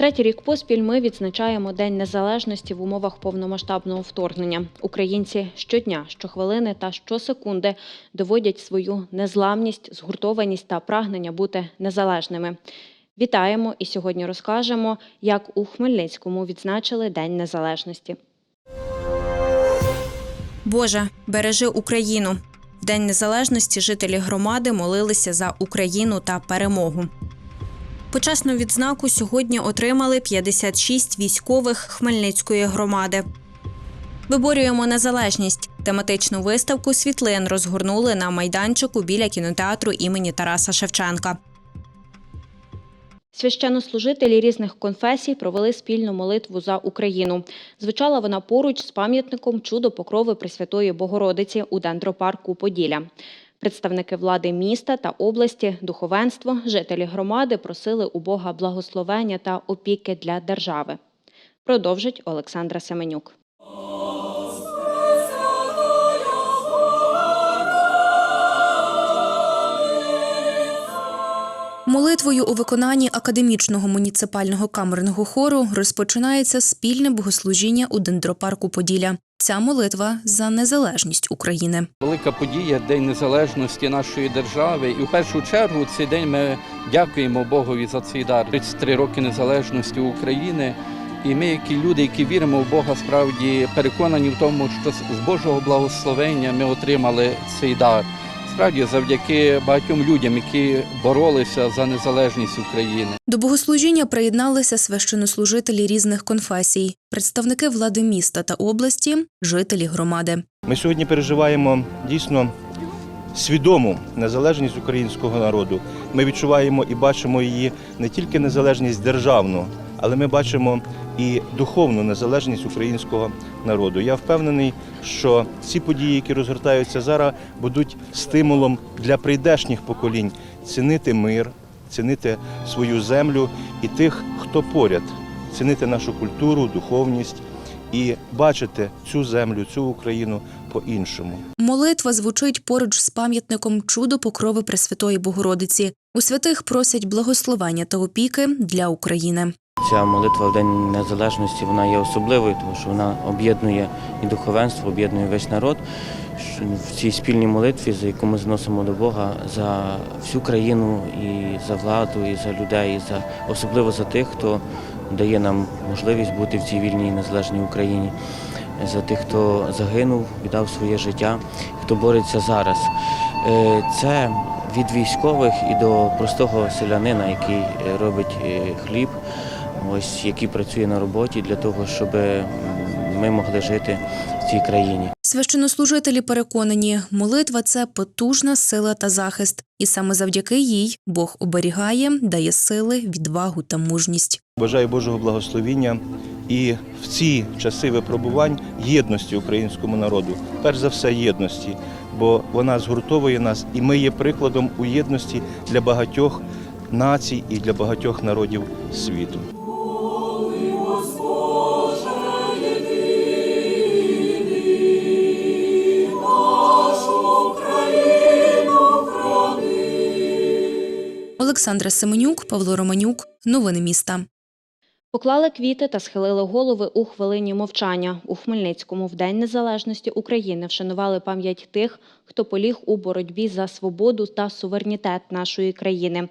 Третій рік поспіль ми відзначаємо День Незалежності в умовах повномасштабного вторгнення. Українці щодня, щохвилини та щосекунди доводять свою незламність, згуртованість та прагнення бути незалежними. Вітаємо і сьогодні розкажемо, як у Хмельницькому відзначили День Незалежності. Боже, бережи Україну. В День Незалежності жителі громади молилися за Україну та перемогу. Почесну відзнаку сьогодні отримали 56 військових Хмельницької громади. Виборюємо незалежність. Тематичну виставку світлин розгорнули на майданчику біля кінотеатру імені Тараса Шевченка. Священнослужителі різних конфесій провели спільну молитву за Україну. Звучала вона поруч з пам'ятником чудо покрови Пресвятої Богородиці у дендропарку Поділля. Представники влади міста та області, духовенство, жителі громади просили у Бога благословення та опіки для держави. Продовжить Олександра Семенюк. Молитвою у виконанні академічного муніципального камерного хору розпочинається спільне богослужіння у дендропарку Поділля. Ця молитва за незалежність України. Велика подія, День Незалежності нашої держави. І в першу чергу цей день ми дякуємо Богові за цей дар. 33 роки незалежності України. І ми, які люди, які віримо в Бога, справді переконані в тому, що з Божого благословення ми отримали цей дар. Справді, завдяки багатьом людям, які боролися за незалежність України. До богослужіння приєдналися священнослужителі різних конфесій, представники влади міста та області, жителі громади. Ми сьогодні переживаємо дійсно свідому незалежність українського народу. Ми відчуваємо і бачимо її не тільки незалежність державну, але ми бачимо і духовну незалежність українського народу. Я впевнений, що ці події, які розгортаються зараз, будуть стимулом для прийдешніх поколінь цінити мир, цінити свою землю і тих, хто поряд, цінити нашу культуру, духовність і бачити цю землю, цю Україну по-іншому. Молитва звучить поруч з пам'ятником чудо покрови Пресвятої Богородиці. У святих просять благословення та опіки для України. Ця молитва в День Незалежності вона є особливою, тому що вона об'єднує і духовенство, об'єднує весь народ в цій спільній молитві, за яку ми зносимо до Бога за всю країну і за владу, і за людей, і за особливо за тих, хто дає нам можливість бути в цій вільній незалежній Україні, за тих, хто загинув, віддав своє життя, хто бореться зараз. Е, Це від військових і до простого селянина, який робить е, хліб ось який працює на роботі для того, щоб ми могли жити в цій країні. Священнослужителі переконані, молитва це потужна сила та захист, і саме завдяки їй Бог оберігає, дає сили, відвагу та мужність. Бажаю Божого благословіння і в ці часи випробувань єдності українському народу. Перш за все, єдності, бо вона згуртовує нас, і ми є прикладом у єдності для багатьох націй і для багатьох народів світу. Олександра Семенюк, Павло Романюк. Новини міста. Поклали квіти та схилили голови у хвилині мовчання. У Хмельницькому в День Незалежності України вшанували пам'ять тих, хто поліг у боротьбі за свободу та суверенітет нашої країни.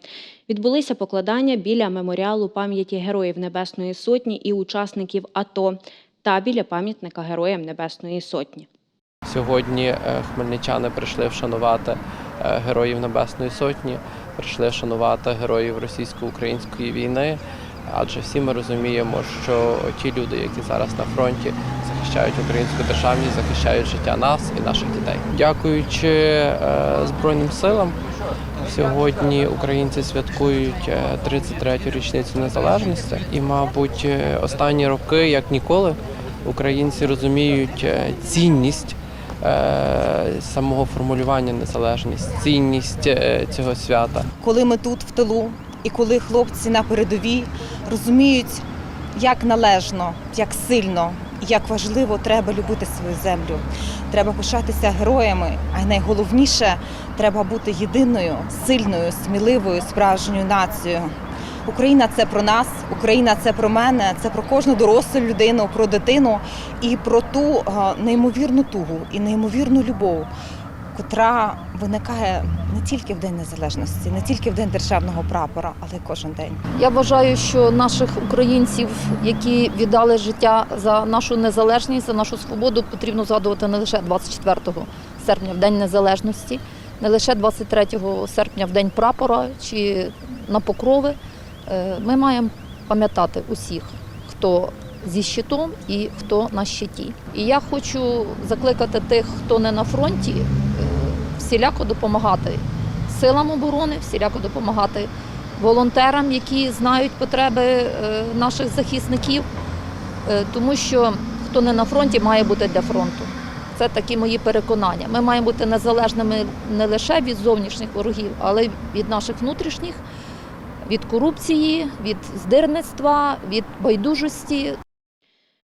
Відбулися покладання біля меморіалу пам'яті Героїв Небесної Сотні і учасників АТО та біля пам'ятника Героям Небесної Сотні. Сьогодні е, хмельничани прийшли вшанувати е, героїв Небесної Сотні, прийшли вшанувати героїв російсько-української війни. Адже всі ми розуміємо, що ті люди, які зараз на фронті захищають українську державність, захищають життя нас і наших дітей. Дякуючи е, Збройним силам, сьогодні українці святкують е, 33-ю річницю незалежності, і, мабуть, е, останні роки, як ніколи, українці розуміють е, цінність е, самого формулювання незалежність, цінність е, цього свята. коли ми тут в тилу, І коли хлопці на передовій розуміють, як належно, як сильно, як важливо треба любити свою землю. Треба пишатися героями, а найголовніше треба бути єдиною, сильною, сміливою, справжньою нацією. Україна це про нас, Україна це про мене, це про кожну дорослу людину, про дитину і про ту е, неймовірну тугу і неймовірну любов, котра виникає не тільки в День Незалежності, не тільки в День державного прапора, але й кожен день. Я вважаю, що наших українців, які віддали життя за нашу незалежність, за нашу свободу, потрібно згадувати не лише 24 серпня в День Незалежності, не лише 23 серпня в День прапора чи на покрови. Е, Ми маємо пам'ятати усіх, хто зі щитом і хто на щиті. І я хочу закликати тих, хто не на фронті, е, всіляко допомагати силам оборони, всіляко допомагати волонтерам, які знають потреби е, наших захисників, тому що хто не на фронті, має бути для фронту. Це такі мої переконання. Ми маємо бути незалежними не лише від зовнішніх ворогів, але й від наших внутрішніх, від корупції, від здирництва, від байдужості.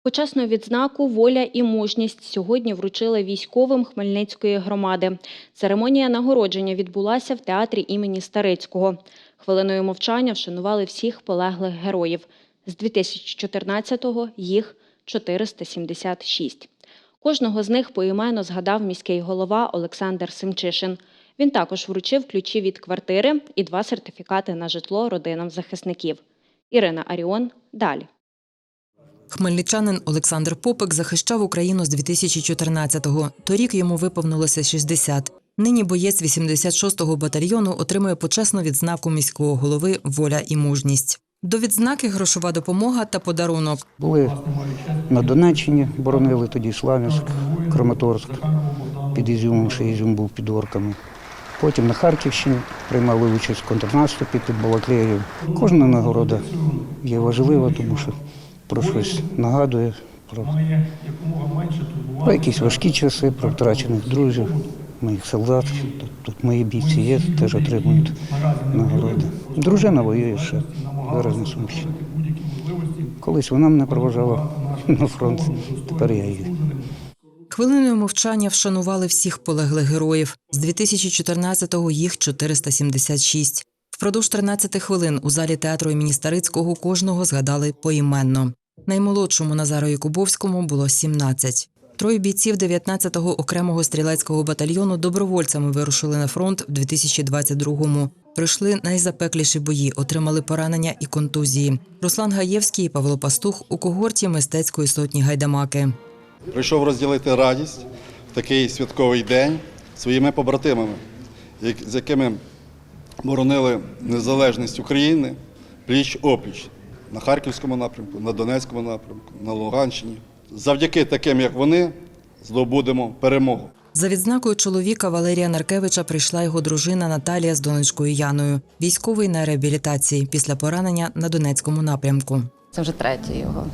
Почесну відзнаку Воля і мужність сьогодні вручили військовим Хмельницької громади. Церемонія нагородження відбулася в театрі імені Старицького. Хвилиною мовчання вшанували всіх полеглих героїв. З 2014-го їх 476. Кожного з них поіменно згадав міський голова Олександр Семчишин. Він також вручив ключі від квартири і два сертифікати на житло родинам захисників. Ірина Аріон далі. Хмельничанин Олександр Попик захищав Україну з 2014-го. Торік йому виповнилося 60. Нині боєць 86-го батальйону отримує почесну відзнаку міського голови Воля і мужність. До відзнаки грошова допомога та подарунок. Були на Донеччині, боронили тоді Славянськ, Краматорськ, під Ізюмом, ще Ізюм був під орками. Потім на Харківщині приймали участь в контрнаступі під Балаклеєю. Кожна нагорода є важлива, тому що про щось нагадує, про, про якісь важкі часи, про втрачених друзів, моїх солдат. Тут, тут мої бійці є, теж отримують нагороди. Дружина воює ще зараз на Сумщині. Колись вона мене проважала на фронт, тепер я її. Хвилиною мовчання вшанували всіх полеглих героїв. З 2014-го їх 476. Впродовж 13 хвилин у залі театру імені Старицького кожного згадали поіменно. Наймолодшому Назару Якубовському було 17. Троє бійців 19-го окремого стрілецького батальйону добровольцями вирушили на фронт в 2022-му. Пройшли найзапекліші бої, отримали поранення і контузії. Руслан Гаєвський і Павло Пастух у когорті мистецької сотні гайдамаки. Прийшов розділити радість в такий святковий день своїми побратимами, з якими боронили незалежність України пліч опліч на Харківському напрямку, на Донецькому напрямку, на Луганщині. Завдяки таким, як вони, здобудемо перемогу. За відзнакою чоловіка Валерія Наркевича прийшла його дружина Наталія з донечкою Яною. Військовий на реабілітації після поранення на Донецькому напрямку. Це вже третє його,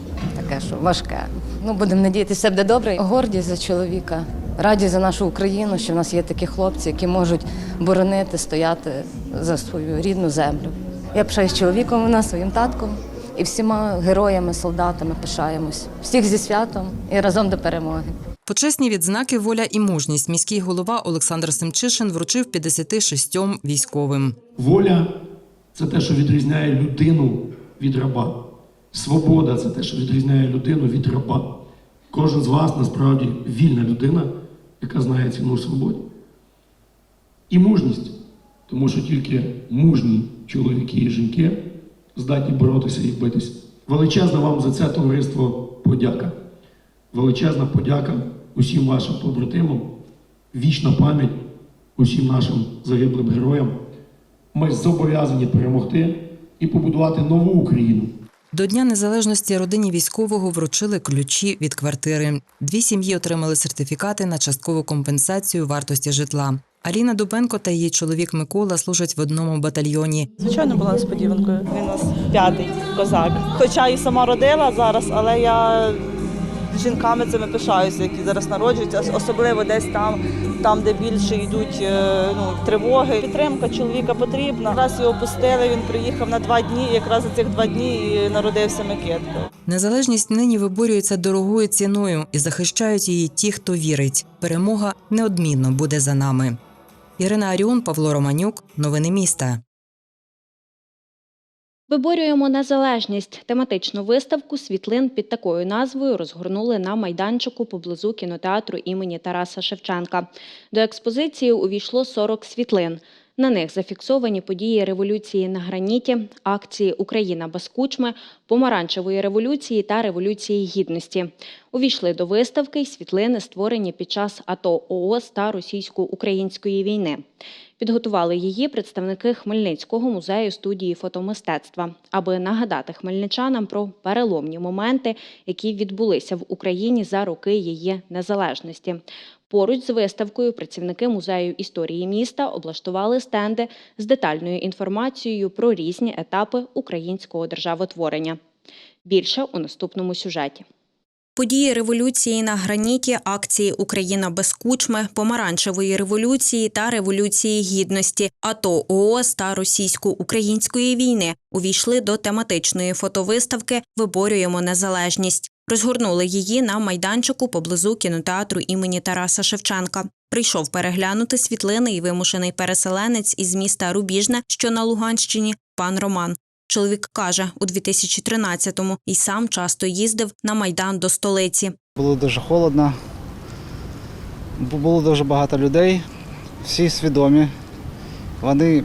таке, що важке. Ну, будемо надіятися, все буде добре. Гордість за чоловіка, радість за нашу Україну, що в нас є такі хлопці, які можуть боронити, стояти за свою рідну землю. Я пишаюсь чоловіком у нас, своїм татком і всіма героями, солдатами пишаємось. Всіх зі святом і разом до перемоги. Почесні відзнаки воля і мужність міський голова Олександр Семчишин вручив 56 військовим. Воля це те, що відрізняє людину від раба. Свобода це те, що відрізняє людину від раба. Кожен з вас насправді вільна людина, яка знає ціну свободі. І мужність, тому що тільки мужні чоловіки і жінки здатні боротися і битися. Величезна вам за це товариство подяка. Величезна подяка усім вашим побратимам, вічна пам'ять усім нашим загиблим героям. Ми зобов'язані перемогти і побудувати нову Україну. До Дня Незалежності родині військового вручили ключі від квартири. Дві сім'ї отримали сертифікати на часткову компенсацію вартості житла. Аліна Дубенко та її чоловік Микола служать в одному батальйоні. Звичайно, була несподіванкою. Він у нас п'ятий козак. Хоча і сама родила зараз, але я жінками цими пишаюся, які зараз народжуються, особливо десь там, там де більше йдуть е, ну, тривоги. Підтримка чоловіка потрібна. Раз його пустили, він приїхав на два дні, і якраз за цих два дні і народився Микитка. Незалежність нині виборюється дорогою ціною і захищають її ті, хто вірить. Перемога неодмінно буде за нами. Ірина Аріон, Павло Романюк. Новини міста. Виборюємо незалежність. Тематичну виставку світлин під такою назвою розгорнули на майданчику поблизу кінотеатру імені Тараса Шевченка. До експозиції увійшло 40 світлин. На них зафіксовані події революції на граніті, акції Україна без кучми, помаранчевої революції та революції гідності. Увійшли до виставки й світлини, створені під час АТО ООС та російсько-української війни. Підготували її представники Хмельницького музею студії фотомистецтва, аби нагадати хмельничанам про переломні моменти, які відбулися в Україні за роки її незалежності. Поруч з виставкою працівники музею історії міста облаштували стенди з детальною інформацією про різні етапи українського державотворення. Більше у наступному сюжеті. Події революції на граніті, акції Україна без кучми, помаранчевої революції та революції гідності, АТО ООС та російсько-української війни увійшли до тематичної фотовиставки Виборюємо незалежність. Розгорнули її на майданчику поблизу кінотеатру імені Тараса Шевченка. Прийшов переглянути світлини і вимушений переселенець із міста Рубіжне, що на Луганщині, пан Роман. Чоловік каже, у 2013-му і сам часто їздив на майдан до столиці. Було дуже холодно, бу- було дуже багато людей, всі свідомі. Вони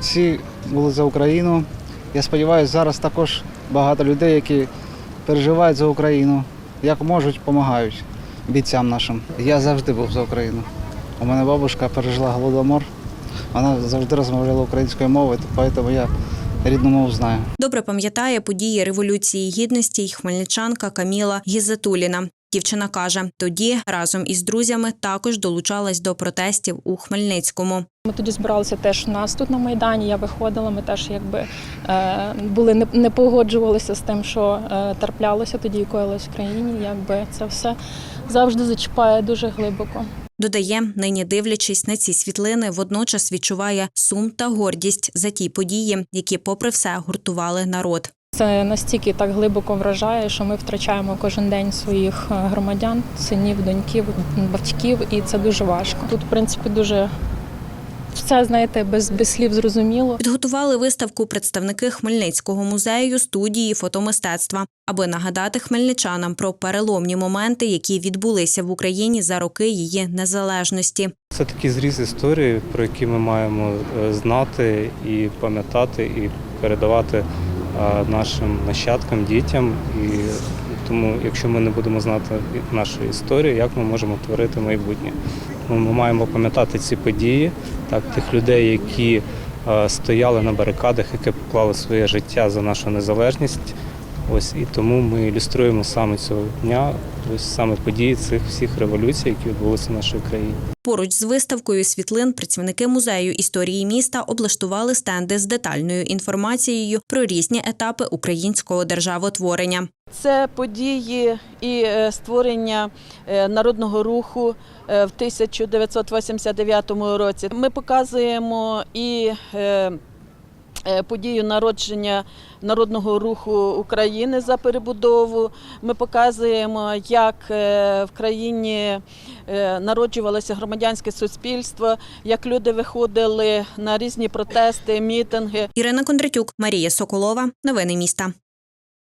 всі були за Україну. Я сподіваюся, зараз також багато людей, які переживають за Україну, як можуть, допомагають бійцям нашим. Я завжди був за Україну. У мене бабушка пережила голодомор. Вона завжди розмовляла українською мовою, тому я рідну мову знаю. Добре пам'ятає події революції гідності й хмельничанка Каміла Гізатуліна. Дівчина каже, тоді разом із друзями також долучалась до протестів у Хмельницькому. Ми тоді збиралися теж у нас тут на Майдані. Я виходила, ми теж якби е, були не, погоджувалися з тим, що е, траплялося тоді і коїлось в країні. Якби це все завжди зачіпає дуже глибоко. Додає, нині дивлячись на ці світлини, водночас відчуває сум та гордість за ті події, які, попри все, гуртували народ. Це настільки так глибоко вражає, що ми втрачаємо кожен день своїх е, громадян, синів, доньків, батьків, і це дуже важко. Тут, в принципі, дуже все знаєте, без, без слів зрозуміло. Підготували виставку представники Хмельницького музею студії фотомистецтва, аби нагадати хмельничанам про переломні моменти, які відбулися в Україні за роки її незалежності. Це такий зріз історії, про які ми маємо е, знати і пам'ятати, і передавати нашим нащадкам, дітям. І тому, якщо ми не будемо знати нашу історію, як ми можемо творити майбутнє? Ми маємо пам'ятати ці події, так тих людей, які е, стояли на барикадах, які поклали своє життя за нашу незалежність. Ось і тому ми ілюструємо саме цього дня, ось саме події цих всіх революцій, які відбулися в нашій країні. Поруч з виставкою світлин працівники музею історії міста облаштували стенди з детальною інформацією про різні етапи українського державотворення. Це події і е, створення е, народного руху е, в 1989 році. Ми показуємо і подію народження народного руху України за перебудову. Ми показуємо, як е, в країні е, народжувалося громадянське суспільство, як люди виходили на різні протести, мітинги. Ірина Кондратюк, Марія Соколова. Новини міста.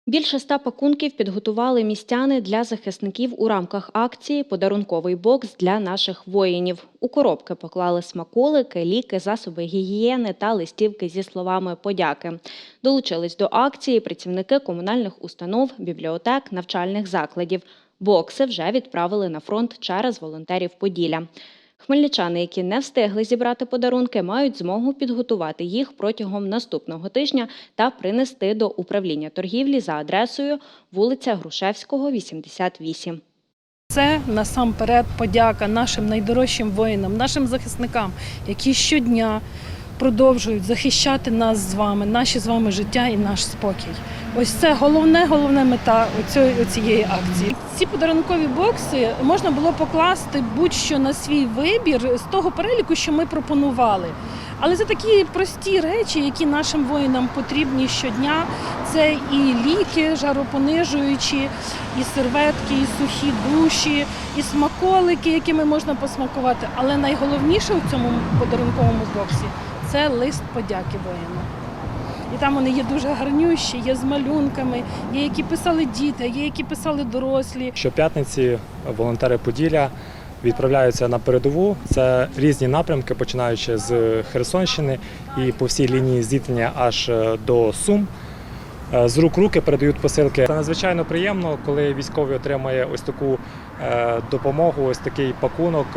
Більше ста пакунків підготували містяни для захисників у рамках акції Подарунковий бокс для наших воїнів. У коробки поклали смаколики, ліки, засоби гігієни та листівки зі словами подяки. Долучились до акції працівники комунальних установ, бібліотек, навчальних закладів. Бокси вже відправили на фронт через волонтерів Поділля. Хмельничани, які не встигли зібрати подарунки, мають змогу підготувати їх протягом наступного тижня та принести до управління торгівлі за адресою вулиця Грушевського, 88. Це насамперед подяка нашим найдорожчим воїнам, нашим захисникам, які щодня продовжують захищати нас з вами, наші з вами життя і наш спокій. Ось це головне, головна мета цієї акції. Ці подарункові бокси можна було покласти будь-що на свій вибір з того переліку, що ми пропонували. Але це такі прості речі, які нашим воїнам потрібні щодня. Це і ліки жаропонижуючі, і серветки, і сухі душі, і смаколики, якими можна посмакувати. Але найголовніше в цьому подарунковому боксі це лист подяки воїнам. І там вони є дуже гарнющі, є з малюнками, є які писали діти, є які писали дорослі. Щоп'ятниці волонтери Поділля відправляються на передову. Це різні напрямки, починаючи з Херсонщини і по всій лінії зіткнення аж е, до Сум. Е, З рук руки передають посилки. Це надзвичайно приємно, коли військовий отримає ось таку е, допомогу, ось такий пакунок.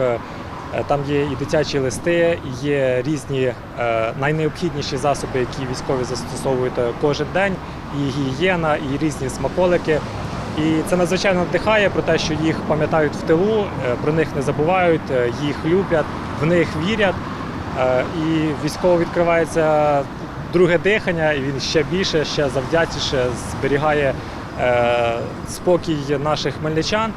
Е, Там є і дитячі листи, є різні е, найнеобхідніші засоби, які військові застосовують е, кожен день, і гігієна, і різні смаколики. І це надзвичайно надихає про те, що їх пам'ятають в тилу, про них не забувають, їх люблять, в них вірять. І військово відкривається друге дихання, і він ще більше, ще завдячніше зберігає спокій наших хмельничан.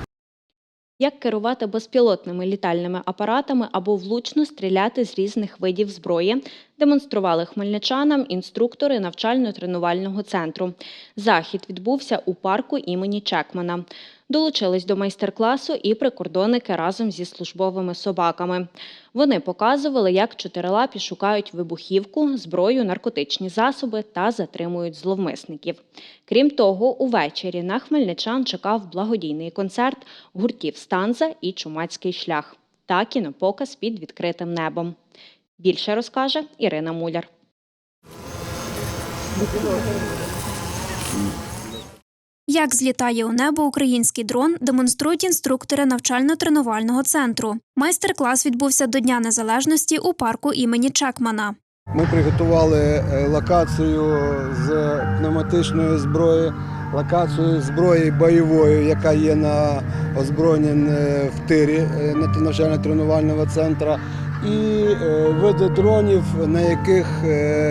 Як керувати безпілотними літальними апаратами або влучно стріляти з різних видів зброї, демонстрували хмельничанам інструктори навчально-тренувального центру. Захід відбувся у парку імені Чекмана. Долучились до майстер-класу і прикордонники разом зі службовими собаками. Вони показували, як чотирилапі шукають вибухівку, зброю, наркотичні засоби та затримують зловмисників. Крім того, увечері на хмельничан чекав благодійний концерт гуртів Станза і Чумацький шлях та кінопоказ під відкритим небом. Більше розкаже Ірина Муляр. Як злітає у небо український дрон, демонструють інструктори навчально-тренувального центру. Майстер-клас відбувся до Дня Незалежності у парку імені Чекмана. Ми приготували е, локацію з пневматичної зброї, локацію зброї бойової, яка є на озброєнні е, в тирі е, навчально-тренувального центру, і е, види дронів, на яких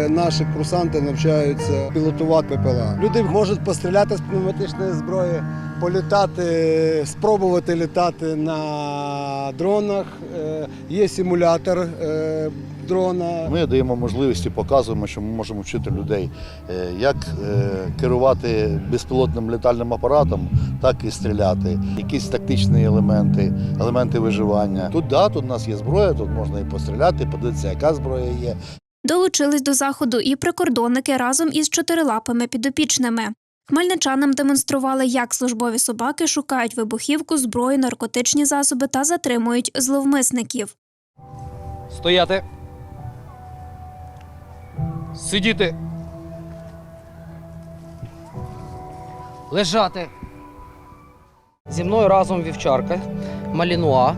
наші курсанти навчаються пілотувати ППЛА. Люди можуть постріляти з пневматичної зброї, політати, спробувати літати на дронах. Є симулятор дрона. Ми даємо можливості, показуємо, що ми можемо вчити людей, е, як е, керувати безпілотним літальним апаратом, так і стріляти. Якісь тактичні елементи, елементи виживання. Тут да, тут у нас є зброя, тут можна і постріляти, подивитися, яка зброя є. Долучились до заходу і прикордонники разом із чотирилапими підопічними. Хмельничанам демонстрували, як службові собаки шукають вибухівку, зброю, наркотичні засоби та затримують зловмисників. Стояти. Сидіти. Лежати. Зі мною разом вівчарка, малінуа,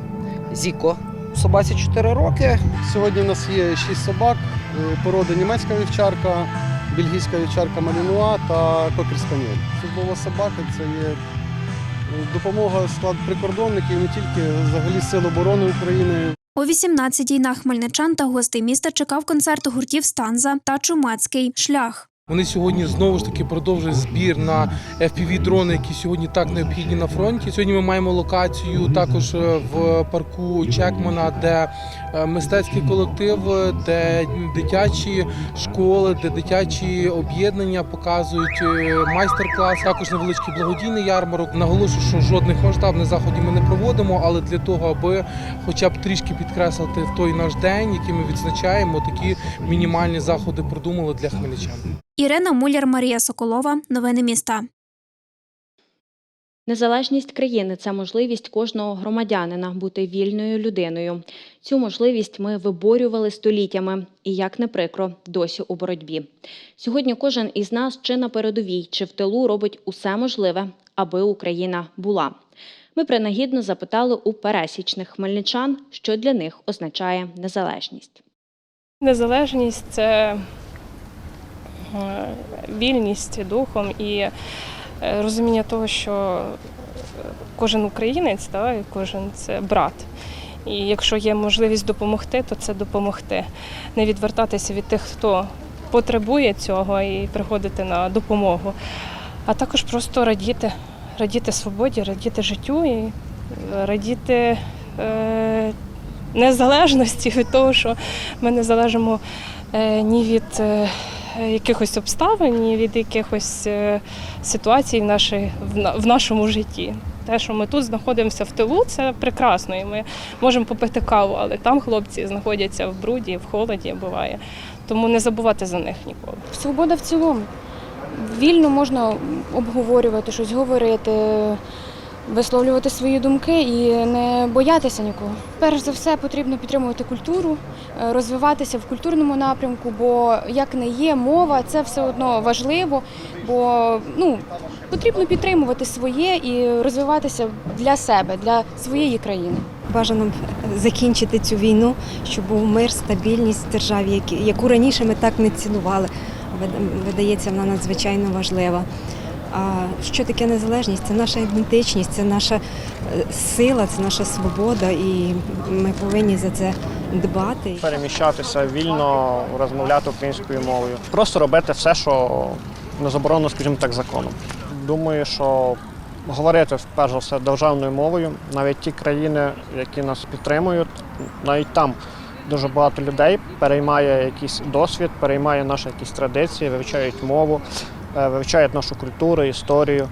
Зіко. Собаці 4 роки. Сьогодні у нас є шість собак е, породи німецька вівчарка, бельгійська вівчарка Малінуа та кокер спаніель. Службова собака це є е, допомога склад прикордонників, не тільки взагалі Сил оборони України. О 18-й на хмельничан та гостей міста чекав концерт гуртів Станза та Чумацький шлях. Вони сьогодні знову ж таки продовжують збір на FPV-дрони, які сьогодні так необхідні на фронті. Сьогодні ми маємо локацію також е, в парку Чекмана, де е, мистецький колектив, де дитячі школи, де дитячі об'єднання показують е, майстер-клас. Також невеличкий благодійний ярмарок. Наголошую, що жодних масштабних заходів ми не проводимо, але для того, аби хоча б трішки підкреслити той наш день, який ми відзначаємо, такі мінімальні заходи продумали для хмельничан. Ірина Муляр, Марія Соколова. Новини міста. Незалежність країни це можливість кожного громадянина бути вільною людиною. Цю можливість ми виборювали століттями і, як не прикро, досі у боротьбі. Сьогодні кожен із нас чи на передовій, чи в тилу робить усе можливе, аби Україна була. Ми принагідно запитали у пересічних хмельничан, що для них означає незалежність. Незалежність це вільність духом і е, розуміння того, що кожен українець, да, і кожен це брат. І якщо є можливість допомогти, то це допомогти. Не відвертатися від тих, хто потребує цього, і приходити на допомогу. А також просто радіти, радіти свободі, радіти життю і е, радіти е, незалежності від того, що ми не залежимо е, ні від е, якихось обставин, від якихось е, ситуацій в, нашій, в нашому житті. Те, що ми тут знаходимося в тилу, це прекрасно. І ми можемо попити каву, але там хлопці знаходяться в бруді, в холоді буває. Тому не забувати за них ніколи. Свобода в цілому. Вільно можна обговорювати щось, говорити, висловлювати свої думки і не боятися нікого. Перш за все потрібно підтримувати культуру, е, розвиватися в культурному напрямку, бо як не є мова, це все одно важливо, бо ну, потрібно підтримувати своє і розвиватися для себе, для своєї країни. Бажано закінчити цю війну, щоб був мир, стабільність в державі, яку раніше ми так не цінували. Вида- Видається, вона надзвичайно важлива. А що таке незалежність? Це наша ідентичність, це наша е, сила, це наша свобода, і ми повинні за це дбати. переміщатися вільно, розмовляти українською мовою. Просто робити все, що не заборонено, скажімо так, законом. Думаю, що говорити перш за все державною мовою, навіть ті країни, які нас підтримують, навіть там дуже багато людей переймає якийсь досвід, переймає наші якісь традиції, вивчають мову, вивчають нашу культуру, історію.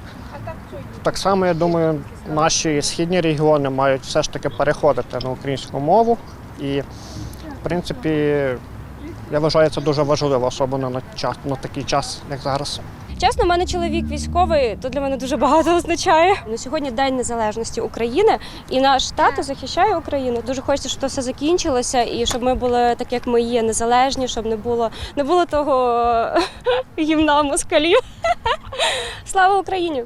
Так само, я думаю, наші східні регіони мають все ж таки переходити на українську мову. І, в принципі, я вважаю це дуже важливо, особливо на час на такий час, як зараз. Чесно, в мене чоловік військовий, то для мене дуже багато означає. На сьогодні День Незалежності України, і наш тато захищає Україну. Дуже хочеться, щоб це все закінчилося, і щоб ми були так, як ми є, незалежні, щоб не було не було того гімна москалів. Слава Україні!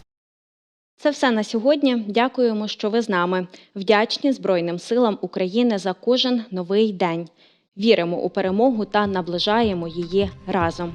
Це все на сьогодні. Дякуємо, що ви з нами. Вдячні Збройним силам України за кожен новий день. Віримо у перемогу та наближаємо її разом.